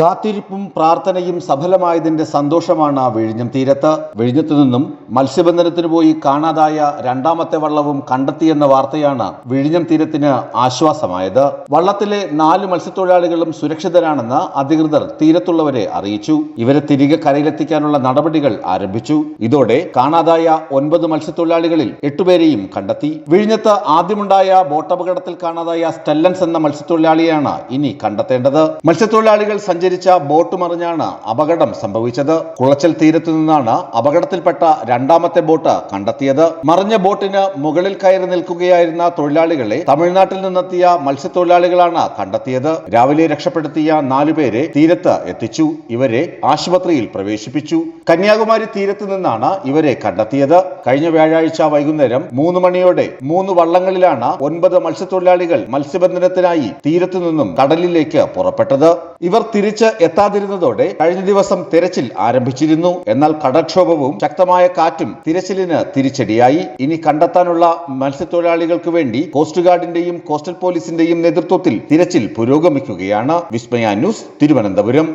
കാത്തിരിപ്പും പ്രാർത്ഥനയും സഫലമായതിന്റെ സന്തോഷമാണ് വിഴിഞ്ഞം തീരത്ത്. വിഴിഞ്ഞത്തു നിന്നും മത്സ്യബന്ധനത്തിന് പോയി കാണാതായ രണ്ടാമത്തെ വള്ളവും കണ്ടെത്തിയെന്ന വാർത്തയാണ് വിഴിഞ്ഞം തീരത്തിന് ആശ്വാസമായത്. വള്ളത്തിലെ നാല് മത്സ്യത്തൊഴിലാളികളും സുരക്ഷിതരാണെന്ന് അധികൃതർ തീരത്തുള്ളവരെ അറിയിച്ചു. ഇവരെ തിരികെ കരയിലെത്തിക്കാനുള്ള നടപടികൾ ആരംഭിച്ചു. ഇതോടെ കാണാതായ ഒൻപത് മത്സ്യത്തൊഴിലാളികളിൽ എട്ടുപേരെയും കണ്ടെത്തി. വിഴിഞ്ഞത്ത് ആദ്യമുണ്ടായ ബോട്ടപകടത്തിൽ കാണാതായ സ്റ്റെല്ലൻസ് എന്ന മത്സ്യത്തൊഴിലാളിയാണ് ഇനി കണ്ടെത്തേണ്ടത്. മത്സ്യത്തൊഴിലാളികൾ സഞ്ചരിച്ച ബോട്ട് മറിഞ്ഞാണ് അപകടം സംഭവിച്ചത്. കുളച്ചൽ തീരത്തു നിന്നാണ് അപകടത്തിൽപ്പെട്ട രണ്ടാമത്തെ ബോട്ട് കണ്ടെത്തിയത്. മറിഞ്ഞ ബോട്ടിന് മുകളിൽ കയറി നിൽക്കുകയായിരുന്ന തൊഴിലാളികളെ തമിഴ്നാട്ടിൽ നിന്നെത്തിയ മത്സ്യത്തൊഴിലാളികളാണ് കണ്ടെത്തിയത്. രാവിലെ രക്ഷപ്പെടുത്തിയ നാലുപേരെ തീരത്ത് എത്തിച്ചു. ഇവരെ ആശുപത്രിയിൽ പ്രവേശിപ്പിച്ചു. കന്യാകുമാരി തീരത്തു നിന്നാണ് ഇവരെ കണ്ടെത്തിയത്. കഴിഞ്ഞ വ്യാഴാഴ്ച വൈകുന്നേരം മൂന്ന് മണിയോടെ മൂന്ന് വള്ളങ്ങളിലാണ് ഒൻപത് മത്സ്യത്തൊഴിലാളികൾ മത്സ്യബന്ധനത്തിനായി തീരത്തു നിന്നും കടലിലേക്ക് പുറപ്പെട്ടത്. ഇവർ തിരിച്ച് എത്താതിരുന്നതോടെ കഴിഞ്ഞ ദിവസം തിരച്ചിൽ ആരംഭിച്ചിരുന്നു. എന്നാൽ കടക്ഷോഭവും ശക്തമായ കാറ്റും തിരച്ചിലിന് തിരിച്ചടിയായി. ഇനി കണ്ടെത്താനുള്ള മത്സ്യത്തൊഴിലാളികൾക്ക് വേണ്ടി കോസ്റ്റ് ഗാർഡിന്റെയും കോസ്റ്റൽ പോലീസിന്റെയും നേതൃത്വത്തിൽ തിരച്ചിൽ പുരോഗമിക്കുകയാണ്. വിസ്മയ ന്യൂസ് തിരുവനന്തപുരം.